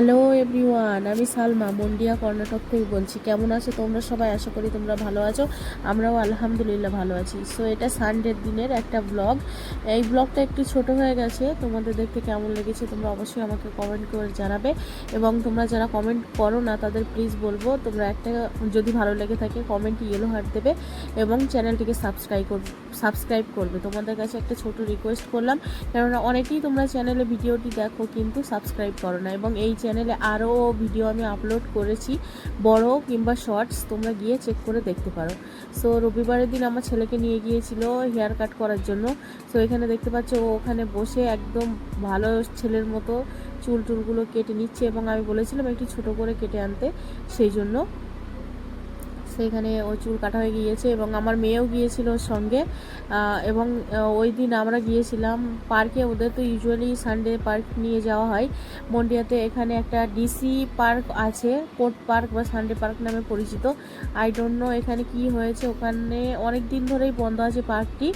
Hello everyone আমি সালমা, মন্ডিয়া কর্ণাটক থেকে বলছি। কেমন আছো তোমরা সবাই? আশা করি তোমরা ভালো আছো। আমরাও আলহামদুলিল্লাহ ভালো আছি। সো এটা সানডের দিনের একটা ব্লগ এই ব্লগটা একটু ছোট হয়ে গেছে। তোমাদের দেখতে কেমন লেগেছে তোমরা অবশ্যই আমাকে কমেন্ট করে জানাবে। এবং তোমরা যারা কমেন্ট করো না, তাদের প্লিজ বলব, তোমরা একটা যদি ভালো লেগে থাকে কমেন্ট ইয়েলো হার্ট দেবে এবং চ্যানেলটিকে সাবস্ক্রাইব সাবস্ক্রাইব করবে। তোমাদের কাছে একটা ছোট রিকোয়েস্ট করলাম, কেননা অনেকেই তোমরা চ্যানেলে ভিডিওটি দেখো কিন্তু সাবস্ক্রাইব করো না এবং এই চ্যানেলে আরও ভিডিও আমি আপলোড করেছি, বড় কিংবা শর্টস তোমরা গিয়ে চেক করে দেখতে পারো। সো রবিবারের দিন আমার ছেলেকে নিয়ে গিয়েছিল হেয়ার কাট করার জন্য। সো এখানে দেখতে পাচ্ছ ও ওখানে বসে একদম ভালো ছেলের মতো চুল টুলগুলো কেটে নিচ্ছে এবং আমি বলেছিলাম একটু ছোট করে কেটে আনতে, সেই জন্য সেখানে ও চুল কাটা হয়ে গিয়েছে এবং আমার মেয়েও গিয়েছিল ওর সঙ্গে। এবং ওই দিন আমরা গিয়েছিলাম পার্কে। ওদের তো ইউজুয়ালি সানডে পার্ক নিয়ে যাওয়া হয়। মন্ডিয়াতে এখানে একটা ডিসি পার্ক আছে, কোর্ট পার্ক বা সানডে পার্ক নামে পরিচিত। আই ডোন্ট নো এখানে কি হয়েছে। ওখানে অনেক দিন ধরেই বন্ধ আছে পার্কটি।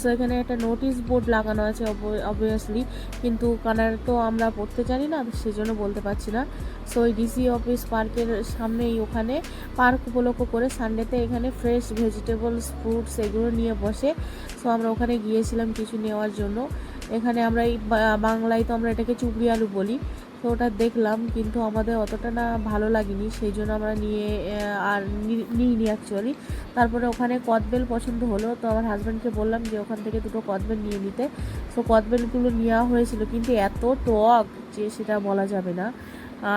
সো এখানে একটা নোটিশ বোর্ড লাগানো আছে অবভিয়াসলি কিন্তু কানার তো আমরা পড়তে জানি না সেই জন্য বলতে পারছি না। সো ওই ডিসি অফিস পার্কের সামনেই ওখানে পার্ক উপলক্ষ করে সানডেতে এখানে ফ্রেশ ভেজিটেবলস ফ্রুটস এগুলো নিয়ে বসে। সো আমরা ওখানে গিয়েছিলাম কিছু নেওয়ার জন্য। এখানে আমরা এই বাংলায় তো আমরা এটাকে চুবড়ি আলু বলি। তো ওটা দেখলাম, কিন্তু আমাদের অতটা না ভালো লাগেনি। সেই জন্য আমরা নিয়ে আর নি- নিইনি অ্যাকচুয়ালি তারপরে ওখানে কদবেল পছন্দ হলো। তো আমার হাজব্যান্ডকে বললাম যে, ওখান থেকে দুটো কদবেল নিয়ে নিতে। সো কদবেলগুলো নেওয়া হয়েছিল, কিন্তু এত টক যে সেটা বলা যাবে না।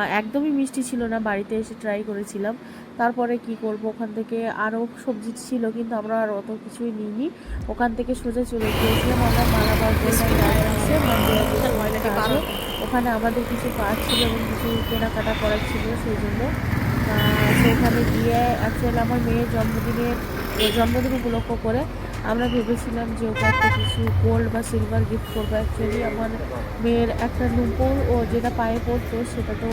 একদমই মিষ্টি ছিল না। বাড়িতে এসে ট্রাই করেছিলাম। তারপরে কি করব? ওখান থেকে আরও সবজি ছিল, কিন্তু আমরা আর অত কিছুই নিইনি। ওখান থেকে সোজা চলে গিয়েছিলাম, আমরা মালাবার আছে ওখানে আমাদের কিছু কাজ ছিল এবং কিছু কেনাকাটা করার ছিল সেই জন্য। সেখানে গিয়ে অ্যাকচুয়ালি আমার মেয়ের জন্মদিনের, জন্মদিন উপলক্ষ করে আমরা ভেবেছিলাম যে ওকে একটা কিছু গোল্ড বা সিলভার গিফট করব অ্যাকচুয়ালি আমার মেয়ের একটা নুপুর ও যেটা পায়ে পড়তো সেটা তো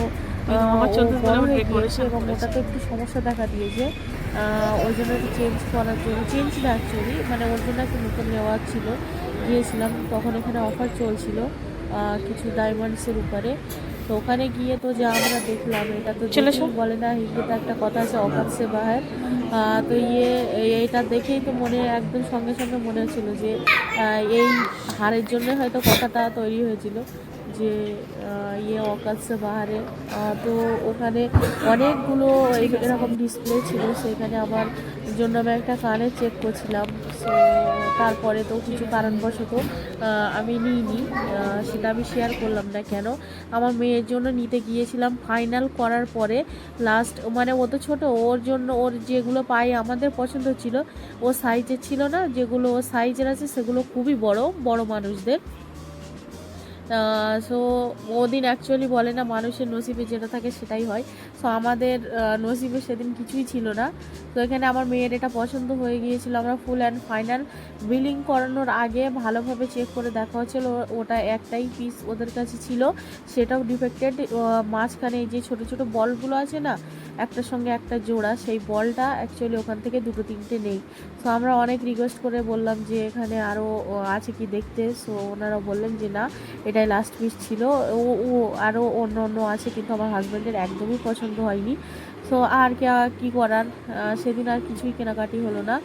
এবং। ওটাতে একটু সমস্যা দেখা দিয়েছে। ওই জন্য চেঞ্জ করার জন্য চেঞ্জ না অ্যাকচুয়ালি মানে ওর জন্য একটা নতুন নেওয়া ছিল। গিয়েছিলাম তখন এখানে অফার চলছিল কিছু ডায়মন্ডসের উপরে। তো ওখানে গিয়ে তো যা আমরা দেখলাম এটা তো চলে বলে না হিন্দিতে একটা কথা আছে অফার সে বাহার। তো ইয়ে এইটা দেখেই তো মনে একদম সঙ্গে সঙ্গে মনে হচ্ছিল যে এই হারের জন্য হয়তো কথাটা তৈরি হয়েছিল। যে ইয়ে অকাল সে বাহারে। তো ওখানে অনেকগুলো এরকম ডিসপ্লে ছিল, সেখানে আমার জন্য আমি একটা কানে চেক করছিলাম। সো তারপরে তো কিছু কারণবশত আমি নিইনি। সেটা আমি শেয়ার করলাম না কেন? আমার মেয়ের জন্য নিতে গিয়েছিলাম। ফাইনাল করার পরে লাস্ট মানে ও তো ছোটো, ওর জন্য ওর যেগুলো পায়ে আমাদের পছন্দ ছিল, ও সাইজের ছিল না। যেগুলো ও সাইজের আছে, সেগুলো খুবই বড় বড় মানুষদের। সো ওদিন অ্যাকচুয়ালি বলে না মানুষের নসিবে যেটা থাকে সেটাই হয়। সো আমাদের নসিবে সেদিন কিছুই ছিল না। তো এখানে আমার মেয়ের এটা পছন্দ হয়ে গিয়েছিল। আমরা ফুল অ্যান্ড ফাইনাল বিলিং করানোর আগে ভালোভাবে চেক করে দেখা হচ্ছিল, ওটা একটাই পিস ওদের কাছে ছিল। সেটাও ডিফেক্টেড মাঝখানে যে ছোট ছোট বলগুলো আছে না, একটার সঙ্গে একটা জোড়া, সেই বলটা অ্যাকচুয়ালি ওখান থেকে দুটো তিনটে নেই। সো আমরা অনেক রিকোয়েস্ট করে বললাম যে এখানে আরও আছে কি দেখতে? সো ওনারা বললেন যে না, এটাই লাস্ট পিস ছিল। ও ও আরও অন্য অন্য আছে, কিন্তু আমার হাজব্যান্ডের একদমই পছন্দ হয়নি। সো আর কি করার? সেদিন আর কিছুই কেনাকাটি হলো না।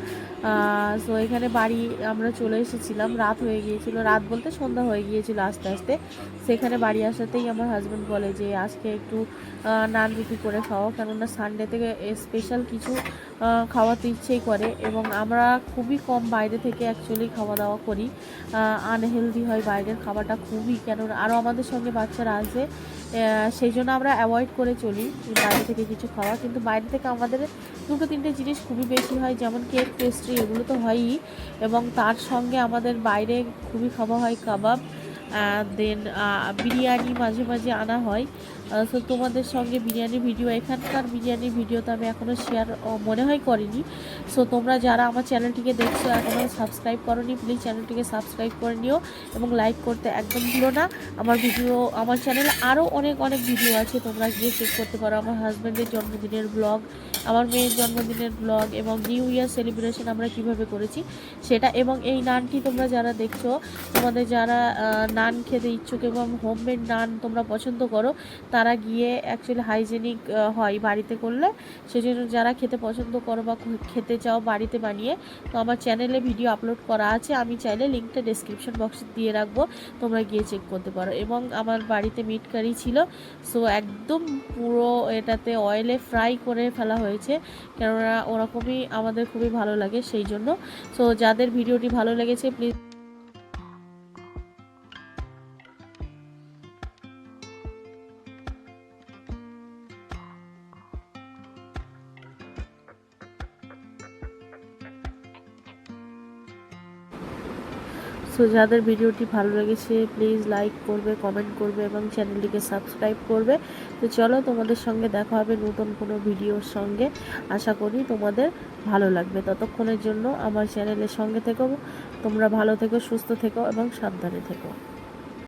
সো এখানে বাড়ি আমরা চলে এসেছিলাম। রাত হয়ে গিয়েছিল। রাত বলতে সন্ধ্যা হয়ে গিয়েছিল আস্তে আস্তে। সেখানে বাড়ি আসাতেই আমার হাজব্যান্ড বলে যে, আজকে একটু নান রুটি করে খাওয়া কেননা সানডে থেকে স্পেশাল কিছু খাওয়াতে ইচ্ছেই করে এবং আমরা খুবই কম বাইরে থেকে অ্যাকচুয়ালি খাওয়া দাওয়া করি আনহেলদি হয় বাইরের খাবারটা খুবই কেন আরও আমাদের সঙ্গে বাচ্চারা আহ, সেই জন্য আমরা অ্যাভয়েড করে চলি বাইরে থেকে কিছু খাওয়া। কিন্তু বাইরে থেকে আমাদের দুটো তিনটে জিনিস খুবই বেশি হয় যেমন কেক পেস্ট্রি এগুলো তো হয়ই এবং তার সঙ্গে আমাদের বাইরে খুবই খাওয়া হয় কাবাব দেন বিরিয়ানি মাঝে মাঝে আনা হয়। সো তোমাদের সঙ্গে বিরিয়ানির ভিডিও এখানকার বিরিয়ানির ভিডিও তো আমি এখনও শেয়ার মনে হয় করিনি। সো তোমরা যারা আমার চ্যানেলটিকে দেখছ এখনও সাবস্ক্রাইব করোনি প্লিজ চ্যানেলটিকে সাবস্ক্রাইব করে নিও এবং লাইক করতে একদম ভুলো না। আমার ভিডিও আমার চ্যানেলে আরও অনেক অনেক ভিডিও আছে। তোমরা গিয়ে চেক করতে পারো। আমার হাজব্যান্ডের জন্মদিনের ব্লগ আমার মেয়ের জন্মদিনের ব্লগ এবং নিউ ইয়ার সেলিব্রেশন আমরা কীভাবে করেছি সেটা এবং এই নানটি তোমরা যারা দেখছ, তোমাদের যারা নান খেতে ইচ্ছুক এবং হোমমেড নান তোমরা পছন্দ করো, তারা গিয়ে অ্যাকচুয়ালি হাইজেনিক হয় বাড়িতে করলে। সেজন্য যারা খেতে পছন্দ করো বা খেতে চাও বাড়িতে বানিয়ে, তো আমার চ্যানেলে ভিডিও আপলোড করা আছে। আমি চাইলে লিঙ্কটা ডেসক্রিপশন বক্সে দিয়ে রাখব, তোমরা গিয়ে চেক করতে পারো। এবং আমার বাড়িতে মিট কারি ছিল সো একদম পুরো এটাতে অয়েলে ফ্রাই করে ফেলা হয়েছে কেননা ওরকমই আমাদের খুবই ভালো লাগে সেই জন্য সো যাদের ভিডিওটি ভালো লেগেছে প্লিজ সো যাদের ভিডিওটি ভালো লেগেছে প্লিজ লাইক করবে কমেন্ট করবে এবং চ্যানেলটিকে সাবস্ক্রাইব করবে। তো চলো তোমাদের সঙ্গে দেখা হবে নতুন কোনো ভিডিওর সঙ্গে। আশা করি তোমাদের ভালো লাগবে। ততক্ষণের জন্য আমার চ্যানেলের সঙ্গে থেকো। তোমরা ভালো থেকো, সুস্থ থেকো এবং সাবধানে থেকো।